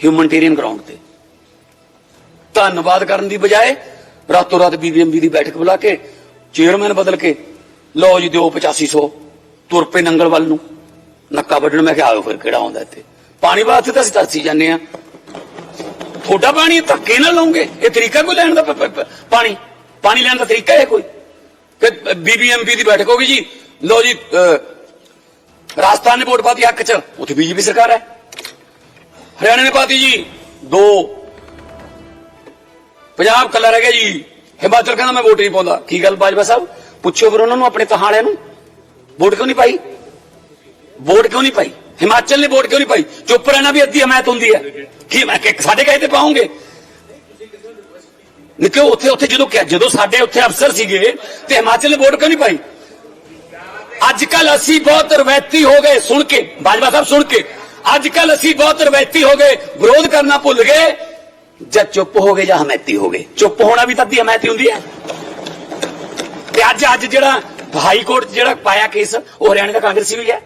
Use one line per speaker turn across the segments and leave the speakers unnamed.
Humanitarian ground ਤੇ। ਧੰਨਵਾਦ ਕਰਨ ਦੀ ਬਜਾਏ ਰਾਤੋਂ ਰਾਤ ਬੀਬੀਐਮਬੀ ਦੀ ਬੈਠਕ ਬੁਲਾ ਕੇ ਚੇਅਰਮੈਨ ਬਦਲ ਕੇ, ਲਓ ਜੀ ਦਿਓ 8500 ਤੁਰ ਪਏ ਨੰਗਲ ਵੱਲ ਨੂੰ। ਨੱਕਾ ਵੱਢਣ ਮੈਂ ਕਿਹਾ ਆਓ ਫਿਰ ਕਿਹੜਾ ਆਉਂਦਾ ਇੱਥੇ। ਪਾਣੀ ਵਾਸਤੇ ਤਾਂ ਅਸੀਂ ਤਰਸੀ ਜਾਂਦੇ ਆ ਥੋੜਾ ਪਾਣੀ ਧੱਕੇ ਨਾਲ ਲਓਗੇ ਇਹ ਤਰੀਕਾ ਕੋਈ ਲੈਣ ਦਾ ਪਾਣੀ? ਪਾਣੀ ਲੈਣ ਦਾ ਤਰੀਕਾ ਹੈ ਕੋਈ? ਕਿ ਬੀਬੀਐਮਪੀ ਦੀ ਬੈਠਕ ਹੋਗੀ ਜੀ। ਲਓ ਜੀ ਰਾਜਸਥਾਨ ਨੇ ਵੋਟ ਪਾਤੀ ਹੱਕ ਚ। ਉੱਥੇ ਬੀਜੇਪੀ ਸਰਕਾਰ ਹੈ। ਹਰਿਆਣੇ ਨੇ ਪਾਤੀ ਜੀ, ਦੋ। ਪੰਜਾਬ ਕੱਲਾ ਰਹਿ ਗਿਆ ਜੀ। ਹਿਮਾਚਲ ਕਹਿੰਦਾ ਮੈਂ ਵੋਟ ਨਹੀਂ ਪਾਉਂਦਾ। ਕੀ ਗੱਲ ਬਾਜਵਾ ਸਾਹਿਬ? ਪੁੱਛੋ ਫਿਰ ਉਹਨਾਂ ਨੂੰ, ਆਪਣੇ ਤਹਾਲਿਆਂ ਨੂੰ। ਵੋਟ ਕਿਉਂ ਨਹੀਂ ਪਾਈ? ਵੋਟ ਕਿਉਂ ਨਹੀਂ ਪਾਈ? ਹਿਮਾਚਲ ਨੇ ਵੋਟ ਕਿਉਂ ਨਹੀਂ ਪਾਈ? ਚੁੱਪ ਰਹਿਣਾ ਵੀ ਅੱਧੀ ਹਮਾਇਤ ਹੁੰਦੀ ਹੈ। ਕੀ ਮੈਂ ਸਾਡੇ ਕਹੇ ਤੇ ਪਾਉਂਗੇ? ਨਿੱਕਿਓ ਉੱਥੇ ਉੱਥੇ ਜਦੋਂ ਜਦੋਂ ਸਾਡੇ ਉੱਥੇ ਅਫਸਰ ਸੀਗੇ ਤੇ ਹਿਮਾਚਲ ਨੇ ਵੋਟ ਕਿਉਂ ਨਹੀਂ ਪਾਈ? ਅੱਜ ਕੱਲ ਅਸੀਂ ਬਹੁਤ ਰਵੈਤੀ ਹੋ ਗਏ। ਸੁਣ ਕੇ, ਬਾਜਵਾ ਸਾਹਿਬ ਸੁਣ ਕੇ। ਅੱਜ ਕੱਲ ਅਸੀਂ ਬਹੁਤ ਰਵੈਤੀ ਹੋ ਗਏ ਵਿਰੋਧ ਕਰਨਾ ਭੁੱਲ ਗਏ ਜਾਂ ਚੁੱਪ ਹੋ ਗਏ ਜਾਂ ਹਮੈਤੀ ਹੋ ਗਏ। ਚੁੱਪ ਹੋਣਾ ਵੀ ਤਾਂ ਦੀ ਹਮੈਤੀ ਹੁੰਦੀ ਹੈ। ਤੇ ਅੱਜ ਅੱਜ ਜਿਹੜਾ ਹਾਈ ਕੋਰਟ ਜਿਹੜਾ ਪਾਇਆ ਕੇਸ ਉਹ ਹਰਿਆਣੇ ਦਾ ਕਾਂਗਰਸੀ ਵੀ ਹੈ।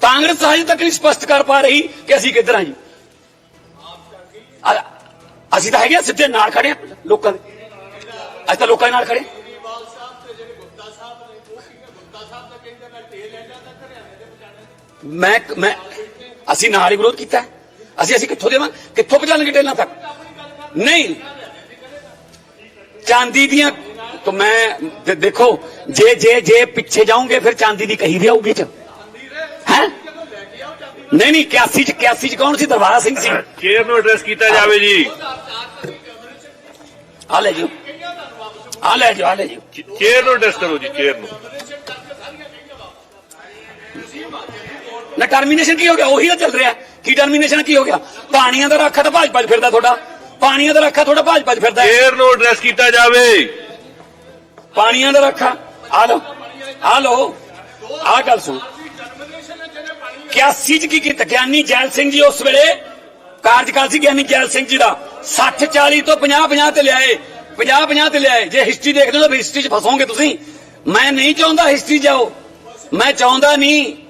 ਕਾਂਗਰਸ ਹਜੇ ਤੱਕ ਨਹੀਂ ਸਪਸ਼ਟ ਕਰ ਪਾ ਰਹੀ ਕਿ ਅਸੀਂ ਕਿੱਧਰ ਹਾਂ ਜੀ। ਅਸੀਂ ਤਾਂ ਹੈਗੇ ਆ, ਸਿੱਧੇ ਨਾਲ ਖੜੇ ਆ ਲੋਕਾਂ ਦੇ। ਅਸੀਂ ਤਾਂ ਲੋਕਾਂ ਦੇ ਨਾਲ ਖੜੇ ਮੈਂ ਮੈਂ ਅਸੀਂ ਨਾਲ ਹੀ ਵਿਰੋਧ ਕੀਤਾ। ਅਸੀਂ ਅਸੀਂ ਕਿੱਥੋਂ ਦੇਵਾਂ? ਕਿੱਥੋਂ ਪਹੁੰਚਾਣਗੇ ਟੇਲਾਂ ਤੱਕ? ਨਹੀਂ। ਚਾਂਦੀ ਦੀਆਂ ਤਾਂ ਮੈਂ ਦੇਖੋ ਜੇ ਜੇ ਜੇ ਪਿੱਛੇ ਜਾਓਗੇ ਫਿਰ ਚਾਂਦੀ ਦੀ ਕਹੀ ਵੀ ਆਊਗੀ ਚ। ਹੈ? ਨਹੀਂ ਨਹੀਂ 81 ਚ 81 ਚ ਕੌਣ ਸੀ? ਦਰਬਾਰਾ ਸਿੰਘ ਸੀ।
ਚੇਅਰ ਨੂੰ ਐਡਰੈਸ ਕੀਤਾ ਜਾਵੇ ਜੀ।
ਆ ਲੈ ਜਿਓ। ਆ ਲੈ ਜਿਓ ਆ ਲੈ ਜਿਓ।
ਚੇਅਰ ਨੂੰ ਐਡਰੈਸ ਕਰੋ ਜੀ ਚੇਅਰ ਨੂੰ।
ਨਾ ਟਰਮੀਨੇਸ਼ਨ ਕੀ ਹੋ ਗਿਆ? ਉਹੀ ਤਾਂ ਚੱਲ ਰਿਹਾ। ਕੀ ਟਰਮੀਨੇਸ਼ਨ ਕੀ ਹੋ ਗਿਆ? ਪਾਣੀਆਂ ਦਾ ਰੱਖਾ ਤਾਂ ਭਾਜ ਭੱਜ ਫਿਰਦਾ ਤੁਹਾਡਾ। ਪਾਣੀਆਂ ਦਾ ਰੱਖਾ ਤੁਹਾਡਾ ਭਾਜ ਭੱਜ ਫਿਰਦਾ।
ਚੇਅਰ ਨੂੰ ਐਡਰੈਸ ਕੀਤਾ ਜਾਵੇ।
ਪਾਣੀਆਂ ਦਾ ਰੱਖਾ। ਆ ਲਓ। ਆ ਲਓ। ਆ ਗੱਲ ਸੁਣ। 81 ਚ ਕੀ ਕੀਤਾ? ਗਿਆਨੀ ਜੈਲ ਸਿੰਘ ਜੀ ਉਸ ਵੇਲੇ ਕਾਰਜਕਾਲ ਸੀ ਗਿਆਨੀ ਜੈਲ ਸਿੰਘ ਜੀ ਦਾ। 60 40 ਤੋਂ 50 50 ਤੇ ਲਿਆਏ। 50 50 ਤੇ ਲਿਆਏ। ਜੇ ਹਿਸਟਰੀ ਦੇਖਦੇ ਹੋ ਤਾਂ ਹਿਸਟਰੀ 'ਚ ਫਸੋਗੇ ਤੁਸੀਂ। ਮੈਂ ਨਹੀਂ ਚਾਹੁੰਦਾ ਹਿਸਟਰੀ ਜਾਓ। ਮੈਂ ਚਾਹੁੰਦਾ ਨਹੀਂ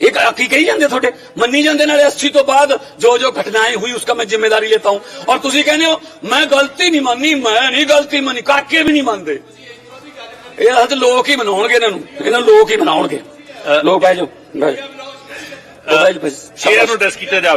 एक की कही जाते थोड़े मनी जाते ना एससी तो बाद जो जो घटनाएं हुई उसका मैं जिम्मेदारी लेता हूं और तुम कहने हो मैं गलती नहीं मानी मैं नहीं गलती मानी काके भी नहीं मानते ਇਹ ਹੱਥ ਲੋਕ ਹੀ ਬਣਾਉਣਗੇ ਇਹਨਾਂ ਨੂੰ ਇਹਨਾਂ ਲੋਕ ਹੀ ਬਣਾਉਣਗੇ ਲੋਕ ਬਹਿ ਜਾਓ ਬਹਿ ਜਾਓ
ਸ਼ੇਅਰ ਨੂੰ ਡਿਸ ਕੀਤਾ ਜਾਵੇ